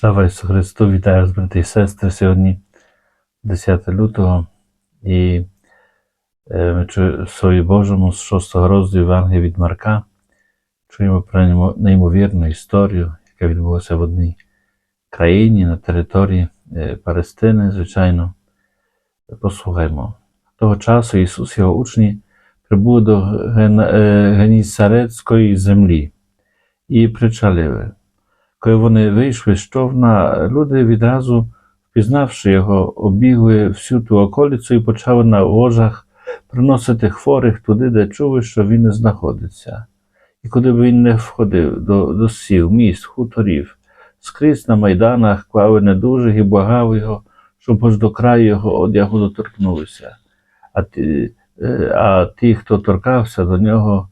Слава Ісусу Христу! Вітаю вас, брати і сестри. Сьогодні 10 лютого і е, ми чу- в Слові Божому з 6 розділу Євангелія від Марка чуємо про неймовірну історію, яка відбулася в одній країні на території е, Палестини, звичайно. Послухаймо. Того часу Ісус і його учні прибули до е, Генісарецької землі і причалили. Коли вони вийшли з човна, люди відразу, впізнавши його, обігли всю ту околицю і почали на ложах приносити хворих туди, де чули, що він не знаходиться. І куди б він не входив, до, до сіл, міст, хуторів, скрізь на майданах клали недужих і благали його, щоб аж до краю його одягу доторкнулися. А ті, е, а ті, хто торкався до нього,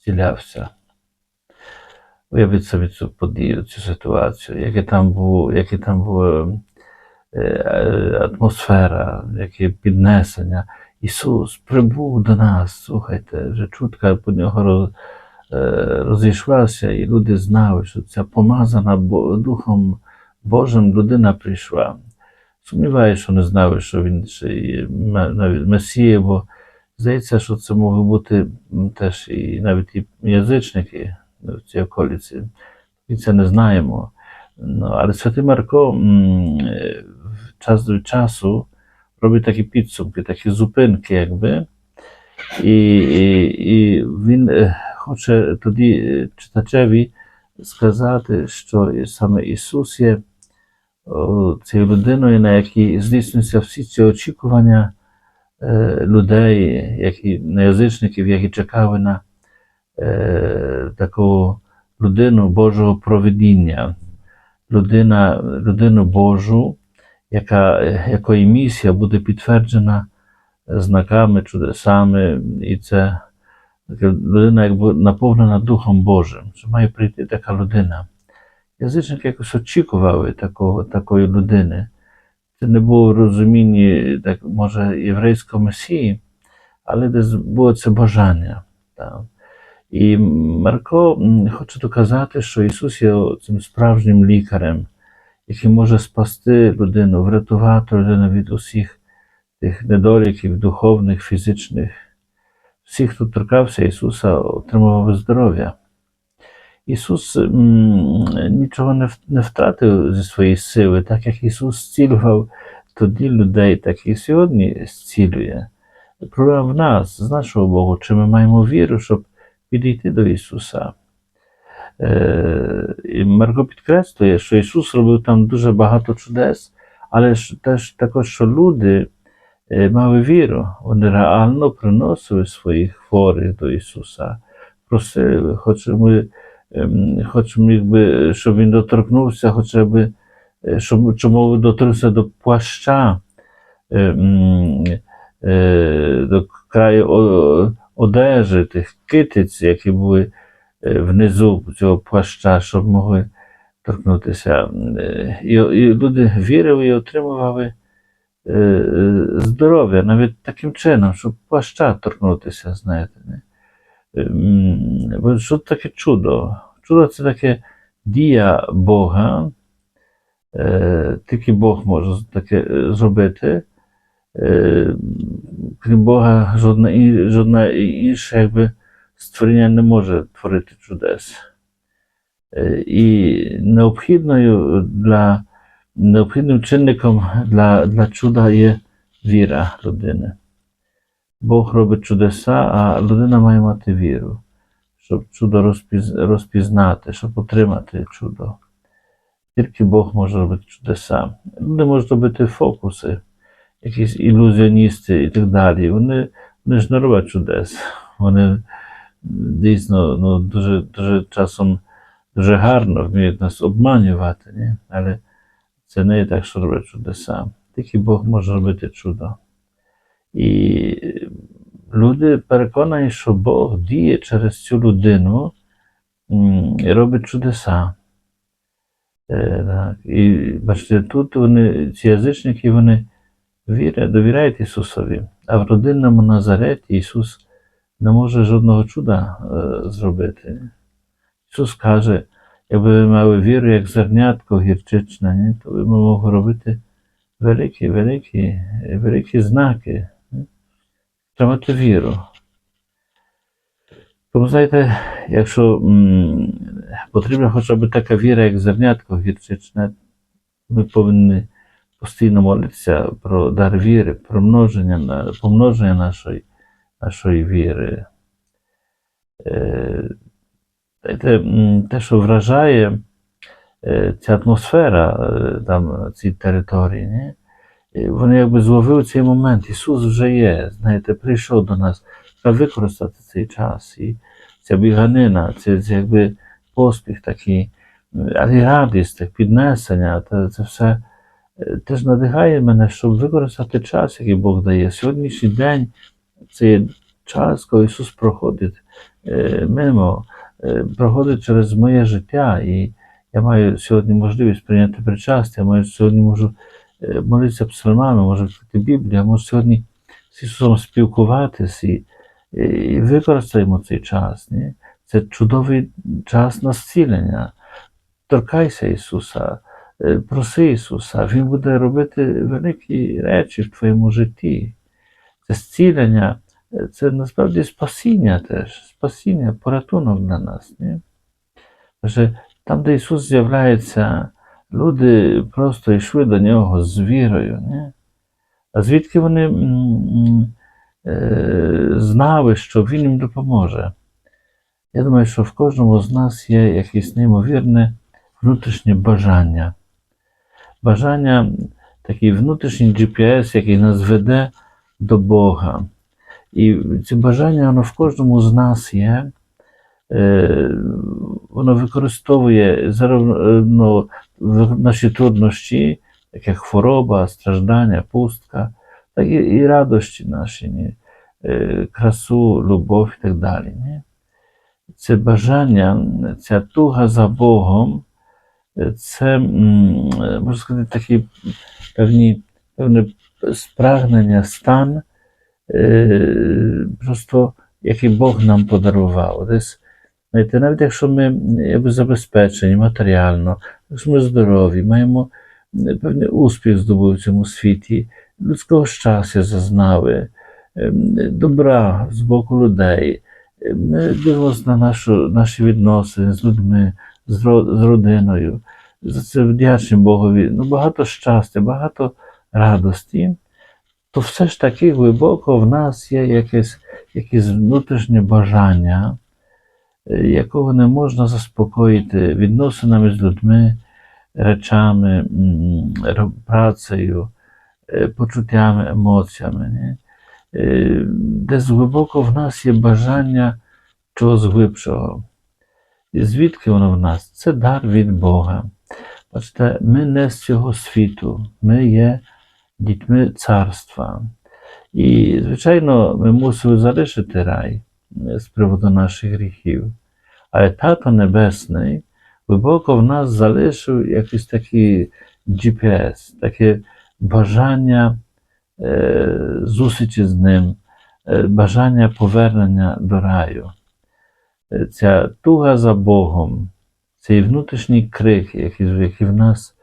зцілявся. Уявіть собі цю подію, цю ситуацію, яке там було, яке там була е, е, атмосфера, яке піднесення. Ісус прибув до нас, слухайте, вже чутка по нього е, розійшлася, і люди знали, що ця помазана Духом Божим людина прийшла. Сумніваюся, що не знали, що він ще навіть Месія, бо здається, що це могли бути теж і навіть і язичники в цій околиці. І це не знаємо. Ну, але Святий Марко м, час від часу робить такі підсумки, такі зупинки, якби. І, і, і він е, хоче тоді е, читачеві сказати, що саме Ісус є цією людиною, на якій здійснюються всі ці очікування е, людей, які, на язичників, які чекали на е, таку людину Божого провидіння, людина, людину Божу, яка, якої місія буде підтверджена знаками, чудесами, і це людина якби наповнена Духом Божим, що має прийти така людина. Язичники якось очікували такого, такої людини. Це не було в розумінні, так, може, єврейського месії, але десь було це бажання. Так. І Марко хоче доказати, що Ісус є цим справжнім лікарем, який може спасти людину, врятувати людину від усіх тих недоліків духовних, фізичних. Всі, хто торкався Ісуса, отримував здоров'я. Ісус нічого не втратив зі своєї сили, так як Ісус зцілював тоді людей, так і сьогодні зцілює. Проблема в нас, з нашого Богу, чи ми маємо віру, щоб підійти до Ісуса. Е, і Марко підкреслює, що Ісус робив там дуже багато чудес, але теж також, що люди е, мали віру, вони реально приносили своїх хворих до Ісуса, просили, хоч ми, ем, хоч міг би, щоб Він доторкнувся, хоча б, е, щоб чому доторкнувся до плаща, е, е, до краю одежі, тих китиць, які були е, внизу цього плаща, щоб могли торкнутися. Е, І, і люди вірили і отримували е, здоров'я навіть таким чином, щоб плаща торкнутися, знаєте. Бо що таке чудо? Чудо це таке дія Бога. Тільки Бог може таке зробити. Е, Крім Бога, жодна, і- жодна інша якби, створіння не може творити чудес. Е, І необхідною для, необхідним чинником для, для чуда є віра людини. Бог робить чудеса, а людина має мати віру, щоб чудо розпіз, розпізнати, щоб отримати чудо. Тільки Бог може робити чудеса. Люди можуть робити фокуси, якісь ілюзіоністи і так далі. Вони, вони ж не роблять чудес. Вони дійсно ну, дуже, дуже часом дуже гарно вміють нас обманювати, ні? але це не є так, що роблять чудеса. Тільки Бог може робити чудо. І люди переконані, що Бог діє через цю людину і робить чудеса. Е, так. І бачите, тут вони, ці язичники, вони вірять, довіряють Ісусові, а в родинному Назареті Ісус не може жодного чуда е, зробити. Ісус каже: Якби ви мали віру, як зернятко гірчичне, ні, то ви могли робити великі, великі, великі знаки. ні. Треба мати віру. Тому, знаєте, якщо м, потрібна хоча б така віра, як зернятко гірчичне, ми повинні постійно молитися про дар віри, про множення, помноження нашої, нашої віри. Е, знаєте, те, що вражає е, ця атмосфера е, там, цій території, ні? Вони якби зловили цей момент. Ісус вже є, знаєте, прийшов до нас. Треба використати цей час. І ця біганина, це, це якби поспіх такий, але радість, так, піднесення, це, це все теж надихає мене, щоб використати час, який Бог дає. Сьогоднішній день це час, коли Ісус проходить е, мимо, е, проходить через моє життя. І я маю сьогодні можливість прийняти причастя, я сьогодні можу е, молитися псалмами, можу відкрити Біблію, я можу сьогодні з Ісусом спілкуватись і, використаємо цей час. Це чудовий час на зцілення. Торкайся Ісуса, проси Ісуса, Він буде робити великі речі в твоєму житті. Це зцілення, е, це насправді спасіння теж, спасіння, порятунок для нас. Ні? Каже, там, де Ісус з'являється, люди просто йшли до нього з вірою. Ні? А звідки вони е, знали, що Він їм допоможе? Я думаю, що в кожному з нас є якесь неймовірне внутрішнє бажання. Бажання, такий внутрішній GPS, який нас веде до Бога. І це бажання, воно в кожному з нас є. Е, Воно використовує заравно в- наші труднощі, як хвороба, страждання, пустка, так і, і радощі наші, ні? Е, красу, любов і так далі. Ні? Це бажання, ця туга за Богом, е, це, е, можна сказати, такі певні, певне спрагнення, стан, е, просто який Бог нам подарував. Знаєте, навіть якщо ми якби забезпечені матеріально, якщо ми здорові, маємо певний успіх здобув в цьому світі, людського щастя зазнали, е, добра з боку людей. Ми дивимося на нашу, наші відносини з людьми, з, родиною. За це вдячні Богові. Ну, багато щастя, багато радості. То все ж таки глибоко в нас є якесь, якесь внутрішнє бажання, е, якого не можна заспокоїти відносинами з людьми, речами, працею, е, почуттями, емоціями. Е, Десь глибоко в нас є бажання чогось глибшого. Звідки воно в нас? Це дар від Бога. Бачите, ми не з цього світу, ми є дітьми царства. І, звичайно, ми мусили залишити рай е, з приводу наших гріхів. Але Тато Небесний глибоко в нас залишив якийсь такий GPS, таке бажання е, зустрічі з ним, е, бажання повернення до раю. Е, Ця туга за Богом, цей внутрішній крик, який, в нас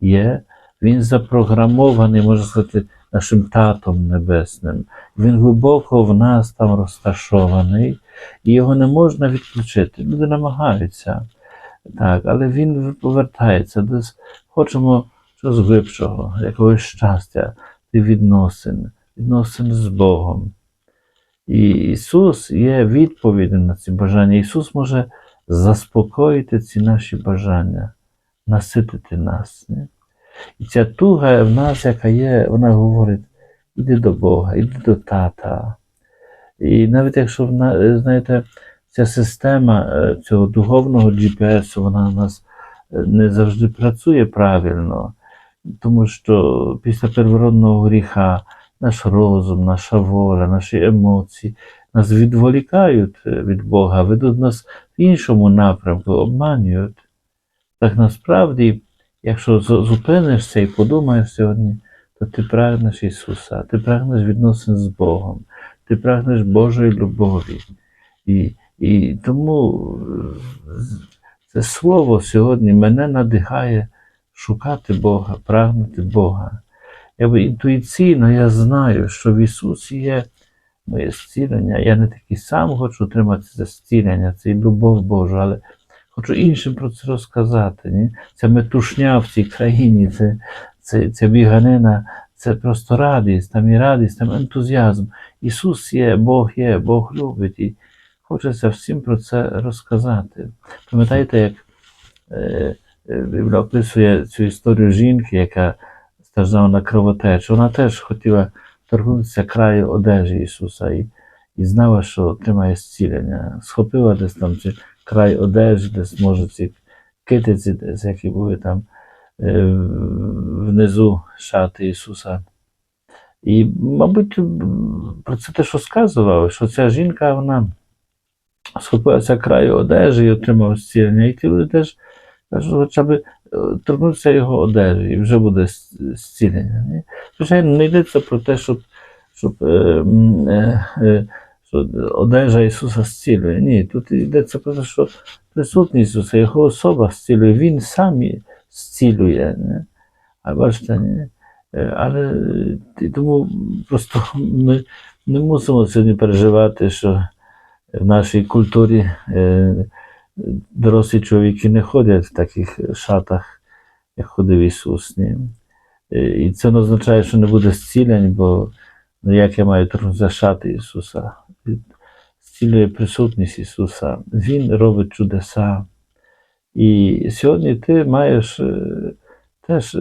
є, він запрограмований, можна сказати, нашим татом небесним. Він глибоко в нас там розташований, і його не можна відключити. Люди намагаються, так, але він повертається. Хочемо чогось глибшого, якогось щастя, і відносин, відносин з Богом. І Ісус є відповіддю на ці бажання. Ісус може заспокоїти ці наші бажання, наситити нас. Не? І ця туга в нас, яка є, вона говорить: іди до Бога, іди до тата. І навіть якщо знаєте, ця система е, цього духовного GPS, вона у нас е, не завжди працює правильно, тому що після первородного гріха наш розум, наша воля, наші емоції нас відволікають е, від Бога, ведуть нас в іншому напрямку, обманюють. Так насправді, якщо зупинишся і подумаєш сьогодні, то ти прагнеш Ісуса, ти прагнеш відносин з Богом, ти прагнеш Божої любові. І, і тому е, Це слово сьогодні мене надихає шукати Бога, прагнути Бога. Якби інтуїційно я знаю, що в Ісусі є моє зцілення. Я не такий сам хочу отримати це зцілення, це і любов Божу, але хочу іншим про це розказати. Ні? Ця метушня в цій країні, це, це, ця біганина, це просто радість, там і радість, там ентузіазм. Ісус є, Бог є, Бог любить. І хочеться всім про це розказати. Пам'ятаєте, як е, е, описує цю історію жінки, яка страждала кровотечу. Вона теж хотіла торкнутися краю одежі Ісуса і, і знала, що отримає зцілення. Схопила десь там цей край одежі, десь може ці китиці, десь, які були там е, внизу шати Ісуса. І, мабуть, про це теж розказували, що ця жінка, вона схопилася краю одежі і отримала зцілення. І ті люди теж кажуть, хоча б торкнутися його одежі, і вже буде зцілення. Звичайно, не йдеться про те, щоб, щоб е, е, е, одежа Ісуса зцілює. Ні, тут йдеться про те, що присутність Ісуса, Його особа зцілює, Він сам зцілює. Не? А бачите, ні? Е, але і тому просто ми не мусимо сьогодні переживати, що в нашій культурі е, дорослі чоловіки не ходять в таких шатах, як ходив Ісус. Ні? Е, І це не означає, що не буде зцілень, бо ну, як я маю торкнутися шати Ісуса. Зцілює присутність Ісуса. Він робить чудеса. І сьогодні ти маєш е, теж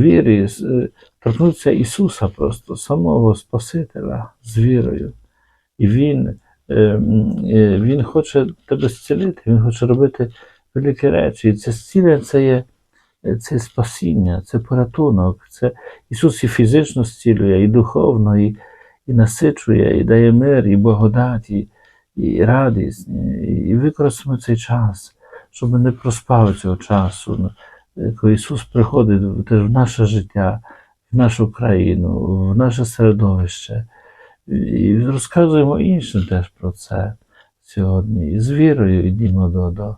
вірі е, торкнутися Ісуса просто, самого Спасителя з вірою. І Він, він хоче тебе зцілити, Він хоче робити великі речі. І це зцілення це є е, це спасіння, це порятунок. Це Ісус і фізично зцілює, і духовно, і, і насичує, і дає мир, і благодать, і, і радість. І, і використаємо цей час, щоб не проспали цього часу. Ну, е, Коли Ісус приходить в наше життя, в нашу країну, в наше середовище. І розказуємо іншим теж про це сьогодні. І з вірою йдімо до, до,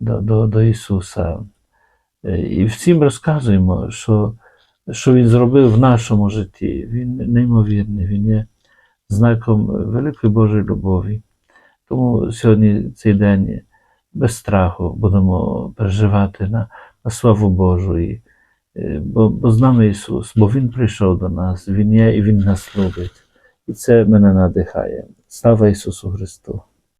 до, до, до Ісуса. Е, І всім розказуємо, що, що Він зробив в нашому житті. Він неймовірний, Він є знаком великої Божої любові. Тому сьогодні цей день без страху будемо переживати на, на славу Божу. І, е, бо, бо з Ісус, бо Він прийшов до нас, Він є і Він нас любить. І це мене надихає. Слава Ісусу Христу!